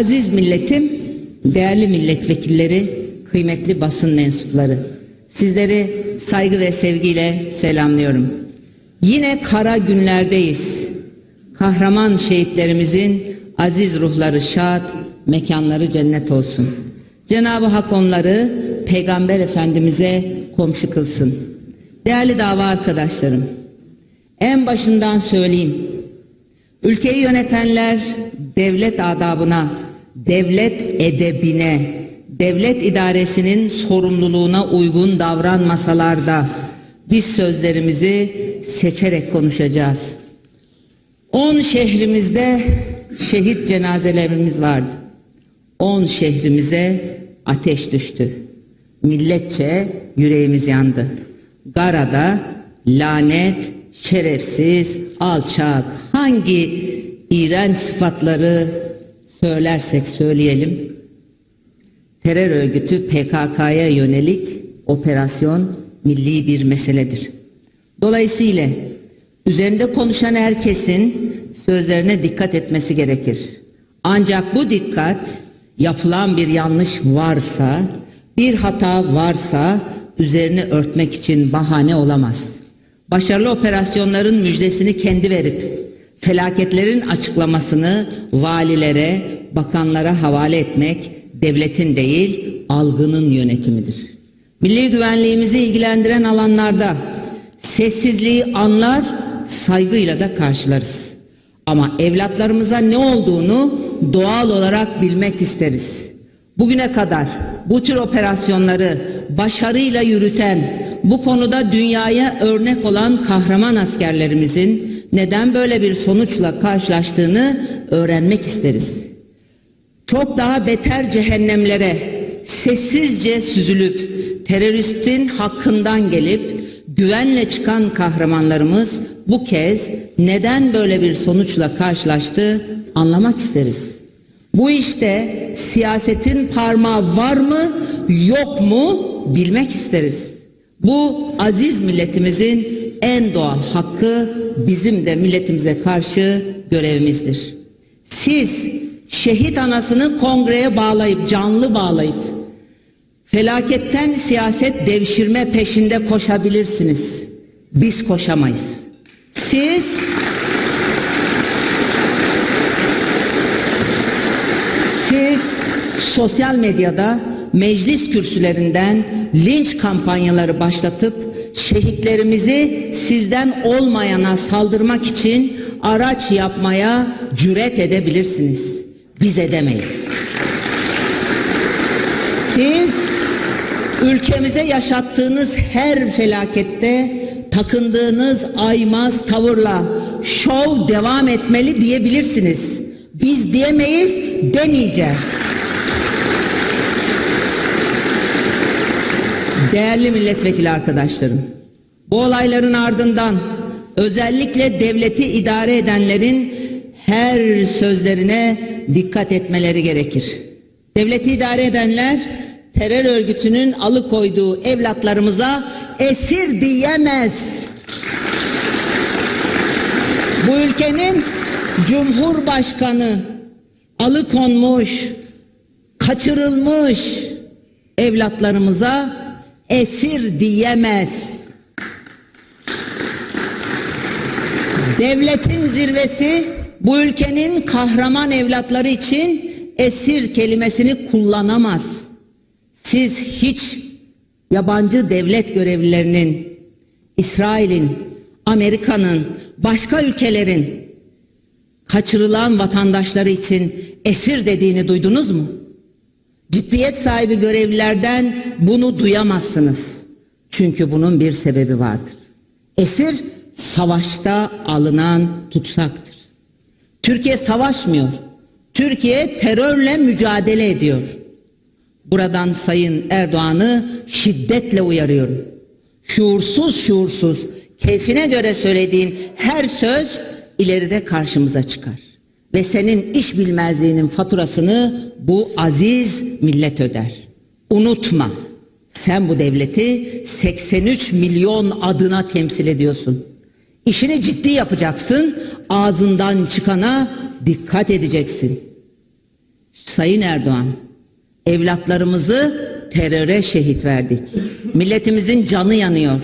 Aziz milletim, değerli milletvekilleri, kıymetli basın mensupları. Sizleri saygı ve sevgiyle selamlıyorum. Yine kara günlerdeyiz. Kahraman şehitlerimizin aziz ruhları şad, mekanları cennet olsun. Cenab-ı Hak onları Peygamber Efendimiz'e komşu kılsın. Değerli dava arkadaşlarım, en başından söyleyeyim. Ülkeyi yönetenler devlet adabına, devlet edebine, devlet idaresinin sorumluluğuna uygun davranmasalar da biz sözlerimizi seçerek konuşacağız. 10 şehrimizde şehit cenazelerimiz vardı. 10 şehrimize ateş düştü. Milletçe yüreğimiz yandı. Garada lanet, şerefsiz, alçak hangi iğrenç sıfatları söylersek söyleyelim terör örgütü PKK'ya yönelik operasyon milli bir meseledir. Dolayısıyla üzerinde konuşan herkesin sözlerine dikkat etmesi gerekir. Ancak bu dikkat yapılan bir yanlış varsa, bir hata varsa üzerine örtmek için bahane olamaz. Başarılı operasyonların müjdesini kendi verip felaketlerin açıklamasını valilere, bakanlara havale etmek devletin değil algının yönetimidir. Milli güvenliğimizi ilgilendiren alanlarda sessizliği anlar, saygıyla da karşılarız. Ama evlatlarımıza ne olduğunu doğal olarak bilmek isteriz. Bugüne kadar bu tür operasyonları başarıyla yürüten, bu konuda dünyaya örnek olan kahraman askerlerimizin neden böyle bir sonuçla karşılaştığını öğrenmek isteriz. Çok daha beter cehennemlere sessizce süzülüp teröristin hakkından gelip güvenle çıkan kahramanlarımız bu kez neden böyle bir sonuçla karşılaştı anlamak isteriz. Bu işte siyasetin parmağı var mı yok mu bilmek isteriz. Bu aziz milletimizin en doğal hakkı bizim de milletimize karşı görevimizdir. Siz şehit anasını kongreye bağlayıp canlı bağlayıp felaketten siyaset devşirme peşinde koşabilirsiniz. Biz koşamayız. Siz siz sosyal medyada meclis kürsülerinden linç kampanyaları başlatıp şehitlerimizi sizden olmayana saldırmak için araç yapmaya cüret edebilirsiniz. Biz edemeyiz. Siz ülkemize yaşattığınız her felakette takındığınız aymaz tavırla şov devam etmeli diyebilirsiniz. Biz diyemeyiz, demeyeceğiz. Değerli milletvekili arkadaşlarım, bu olayların ardından özellikle devleti idare edenlerin her sözlerine dikkat etmeleri gerekir. Devleti idare edenler terör örgütünün alıkoyduğu evlatlarımıza esir diyemez. Bu ülkenin cumhurbaşkanı alıkonmuş, kaçırılmış evlatlarımıza esir diyemez. Devletin zirvesi bu ülkenin kahraman evlatları için esir kelimesini kullanamaz. Siz hiç yabancı devlet görevlilerinin, İsrail'in, Amerika'nın, başka ülkelerin kaçırılan vatandaşları için esir dediğini duydunuz mu? Ciddiyet sahibi görevlilerden bunu duyamazsınız. Çünkü bunun bir sebebi vardır. Esir savaşta alınan tutsaktır. Türkiye savaşmıyor. Türkiye terörle mücadele ediyor. Buradan Sayın Erdoğan'ı şiddetle uyarıyorum. Şuursuz şuursuz keyfine göre söylediğin her söz ileride karşımıza çıkar. Ve senin iş bilmezliğinin faturasını bu aziz millet öder. Unutma. Sen bu devleti 83 milyon adına temsil ediyorsun. İşini ciddi yapacaksın. Ağzından çıkana dikkat edeceksin. Sayın Erdoğan, evlatlarımızı teröre şehit verdik. Milletimizin canı yanıyor.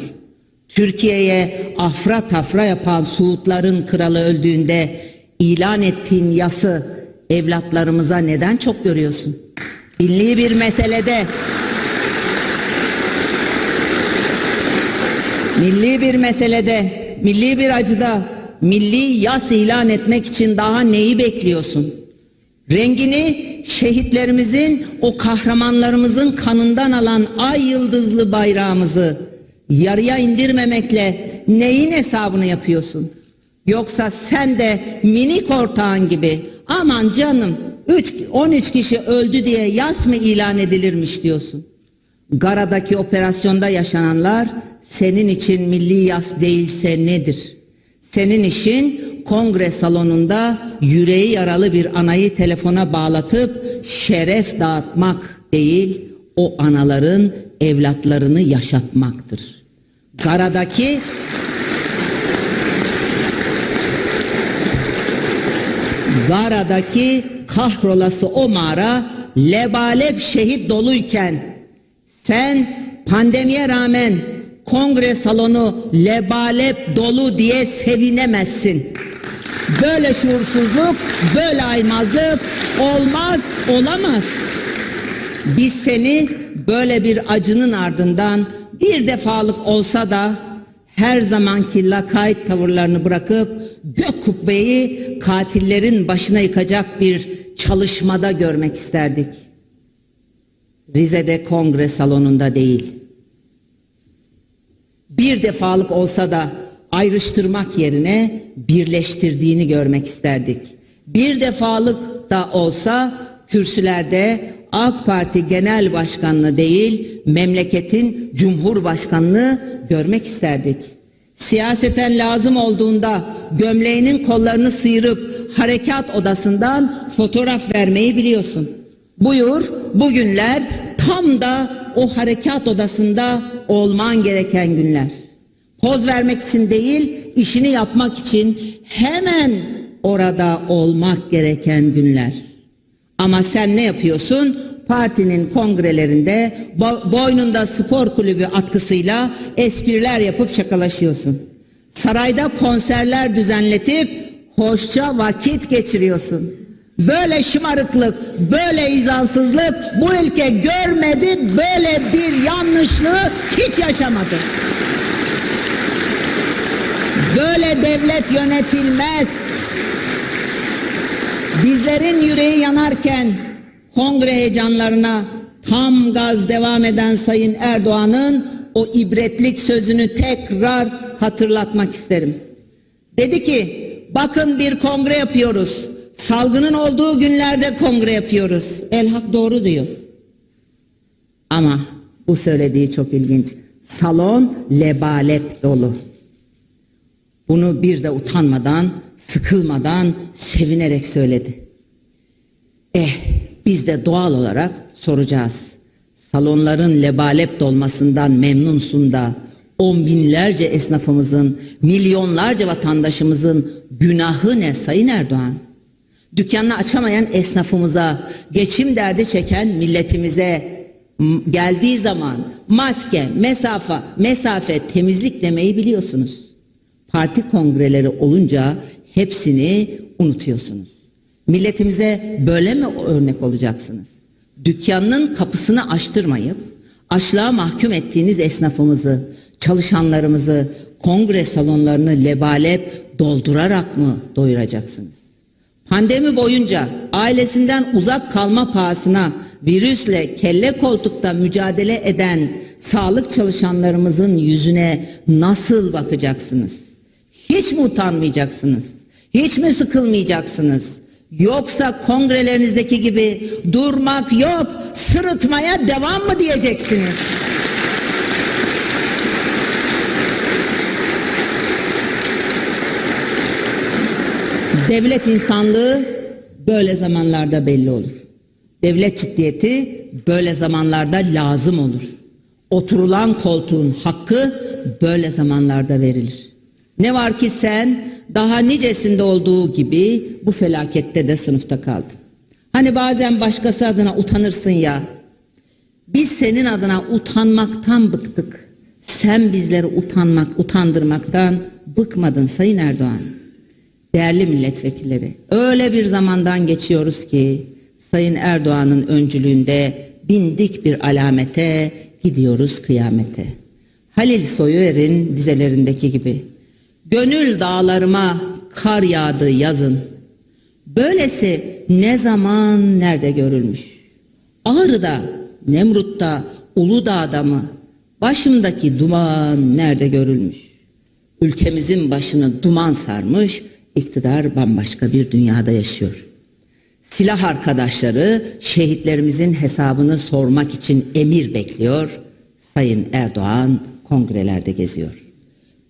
Türkiye'ye afra tafra yapan Suudların kralı öldüğünde ilan ettiğin yası evlatlarımıza neden çok görüyorsun? Milli bir meselede Milli bir meselede, milli bir acıda, milli yas ilan etmek için daha neyi bekliyorsun? Rengini şehitlerimizin, o kahramanlarımızın kanından alan ay yıldızlı bayrağımızı yarıya indirmemekle neyin hesabını yapıyorsun? Yoksa sen de minik ortağın gibi aman canım 3 13 kişi öldü diye yas mı ilan edilirmiş diyorsun? Gara'daki operasyonda yaşananlar senin için milli yas değilse nedir? Senin işin kongre salonunda yüreği yaralı bir anayı telefona bağlatıp şeref dağıtmak değil, o anaların evlatlarını yaşatmaktır. Gara'daki Gara'daki kahrolası o mağara lebalep şehit doluyken sen pandemiye rağmen kongre salonu lebalep dolu diye sevinemezsin. Böyle şuursuzluk, böyle aymazlık olmaz, olamaz. Biz seni böyle bir acının ardından bir defalık olsa da her zamanki lakayt tavırlarını bırakıp gök kubbeyi katillerin başına yıkacak bir çalışmada görmek isterdik. Rize'de kongre salonunda değil. Bir defalık olsa da ayrıştırmak yerine birleştirdiğini görmek isterdik. Bir defalık da olsa kürsülerde AK Parti Genel Başkanlığı değil, memleketin Cumhurbaşkanlığı görmek isterdik. Siyaseten lazım olduğunda gömleğinin kollarını sıyırıp harekat odasından fotoğraf vermeyi biliyorsun. Buyur bugünler tam da o harekat odasında olman gereken günler. Poz vermek için değil, işini yapmak için hemen orada olmak gereken günler. Ama sen ne yapıyorsun? Partinin kongrelerinde bo- boynunda spor kulübü atkısıyla espriler yapıp şakalaşıyorsun. Sarayda konserler düzenletip hoşça vakit geçiriyorsun. Böyle şımarıklık, böyle izansızlık bu ülke görmedi, böyle bir yanlışlığı hiç yaşamadı. Böyle devlet yönetilmez. Bizlerin yüreği yanarken kongre heyecanlarına tam gaz devam eden Sayın Erdoğan'ın o ibretlik sözünü tekrar hatırlatmak isterim. Dedi ki bakın bir kongre yapıyoruz. Salgının olduğu günlerde kongre yapıyoruz. Elhak doğru diyor. Ama bu söylediği çok ilginç. Salon lebalep dolu. Bunu bir de utanmadan, sıkılmadan, sevinerek söyledi. Eh, biz de doğal olarak soracağız. Salonların lebalep dolmasından memnunsun da on binlerce esnafımızın, milyonlarca vatandaşımızın günahı ne Sayın Erdoğan? Dükkanını açamayan esnafımıza, geçim derdi çeken milletimize geldiği zaman maske, mesafe, mesafe, temizlik demeyi biliyorsunuz. Parti kongreleri olunca hepsini unutuyorsunuz. Milletimize böyle mi örnek olacaksınız? Dükkanının kapısını açtırmayıp açlığa mahkum ettiğiniz esnafımızı, çalışanlarımızı, kongre salonlarını lebalep doldurarak mı doyuracaksınız? Pandemi boyunca ailesinden uzak kalma pahasına virüsle kelle koltukta mücadele eden sağlık çalışanlarımızın yüzüne nasıl bakacaksınız? Hiç mi utanmayacaksınız? Hiç mi sıkılmayacaksınız? Yoksa kongrelerinizdeki gibi durmak yok, sırıtmaya devam mı diyeceksiniz? Devlet insanlığı böyle zamanlarda belli olur. Devlet ciddiyeti böyle zamanlarda lazım olur. Oturulan koltuğun hakkı böyle zamanlarda verilir. Ne var ki sen daha nicesinde olduğu gibi bu felakette de sınıfta kaldın. Hani bazen başkası adına utanırsın ya. Biz senin adına utanmaktan bıktık. Sen bizleri utanmak, utandırmaktan bıkmadın Sayın Erdoğan. Değerli milletvekilleri, öyle bir zamandan geçiyoruz ki Sayın Erdoğan'ın öncülüğünde bindik bir alamete, gidiyoruz kıyamete. Halil Soyuer'in dizelerindeki gibi. Gönül dağlarıma kar yağdı yazın. Böylesi ne zaman nerede görülmüş? Ağrı'da, Nemrut'ta, Uludağ'da mı? Başımdaki duman nerede görülmüş? Ülkemizin başını duman sarmış, iktidar bambaşka bir dünyada yaşıyor. Silah arkadaşları şehitlerimizin hesabını sormak için emir bekliyor. Sayın Erdoğan kongrelerde geziyor.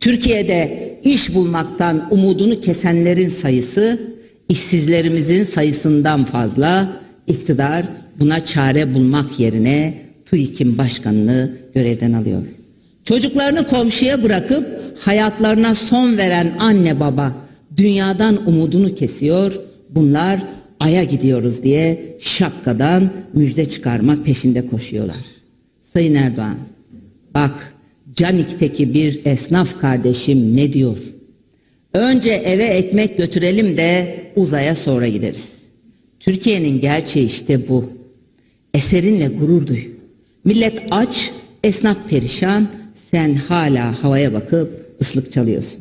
Türkiye'de iş bulmaktan umudunu kesenlerin sayısı işsizlerimizin sayısından fazla. İktidar buna çare bulmak yerine TÜİK'in başkanını görevden alıyor. Çocuklarını komşuya bırakıp hayatlarına son veren anne baba dünyadan umudunu kesiyor. Bunlar aya gidiyoruz diye şapkadan müjde çıkarma peşinde koşuyorlar. Sayın Erdoğan, bak Canik'teki bir esnaf kardeşim ne diyor? Önce eve ekmek götürelim de uzaya sonra gideriz. Türkiye'nin gerçeği işte bu. Eserinle gurur duy. Millet aç, esnaf perişan, sen hala havaya bakıp ıslık çalıyorsun.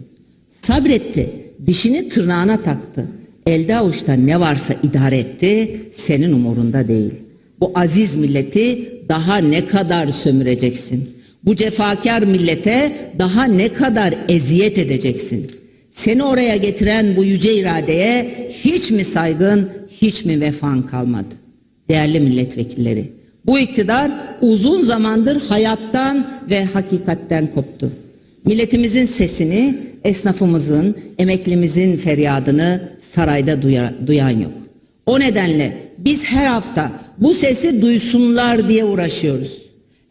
Sabretti, dişini tırnağına taktı. Elde avuçta ne varsa idare etti, senin umurunda değil. Bu aziz milleti daha ne kadar sömüreceksin? Bu cefakar millete daha ne kadar eziyet edeceksin? Seni oraya getiren bu yüce iradeye hiç mi saygın, hiç mi vefan kalmadı? Değerli milletvekilleri, bu iktidar uzun zamandır hayattan ve hakikatten koptu. Milletimizin sesini, esnafımızın, emeklimizin feryadını sarayda duya- duyan yok. O nedenle biz her hafta bu sesi duysunlar diye uğraşıyoruz.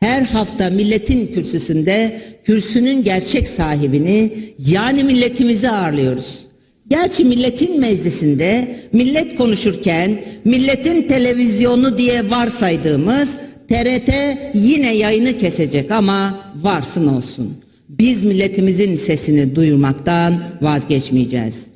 Her hafta milletin kürsüsünde kürsünün gerçek sahibini yani milletimizi ağırlıyoruz. Gerçi milletin meclisinde millet konuşurken milletin televizyonu diye varsaydığımız TRT yine yayını kesecek ama varsın olsun. Biz milletimizin sesini duyurmaktan vazgeçmeyeceğiz.